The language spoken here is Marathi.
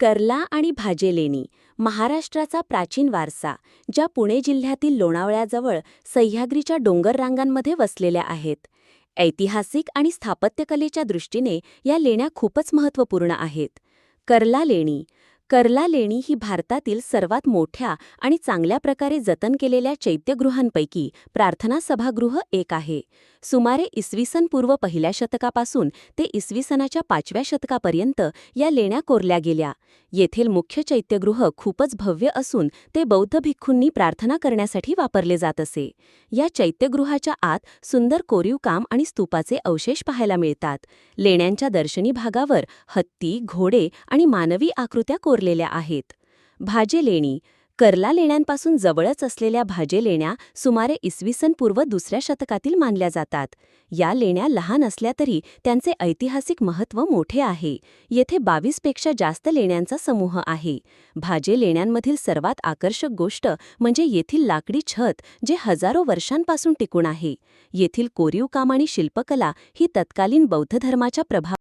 कर्ला आणि भाजेलेणी महाराष्ट्राचा प्राचीन वारसा ज्या पुणे जिल्ह्यातील लोणावळ्याजवळ सह्याद्रीच्या डोंगर रांगांमध्ये वसलेल्या आहेत. ऐतिहासिक आणि स्थापत्यकलेच्या दृष्टीने या लेण्या खूपच महत्त्वपूर्ण आहेत. कर्ला लेणी कर्ला लेणी ही भारतातील सर्वात मोठ्या आणि चांगल्या प्रकारे जतन केलेल्या चैत्यगृहांपैकी प्रार्थना सभागृह एक आहे. सुमारे इसवी सन पूर्व पहिल्या शतकापासून ते इसवी सनाच्या पाचव्या शतकापर्यंत या लेण्या कोरल्या गेल्या. येथील मुख्य चैत्यगृह खूपच भव्य असून ते बौद्ध भिक्खूंनी प्रार्थना करण्यासाठी वापरले जात असे. या चैत्यगृहाच्या आत सुंदर कोरीव काम आणि स्तूपाचे अवशेष पाहायला मिळतात. लेण्यांच्या दर्शनी भागावर हत्ती घोडे आणि मानवी आकृत्या कोरलेल्या आहेत. भाजे लेणी कर्ला लेण्यांपासून जवळच असलेल्या भाजे लेण्या सुमारे इसवी सन पूर्व दुसऱ्या शतकातील मानल्या जातात. या लेण्या लहान असल्या तरी त्यांचे ऐतिहासिक महत्त्व मोठे आहे. येथे बावीसपेक्षा जास्त लेण्यांचा समूह आहे. भाजे लेण्यांमधील सर्वात आकर्षक गोष्ट म्हणजे येथील लाकडी छत जे हजारो वर्षांपासून टिकून आहे. येथील कोरीवकाम आणि शिल्पकला ही तत्कालीन बौद्ध धर्माच्या प्रभाव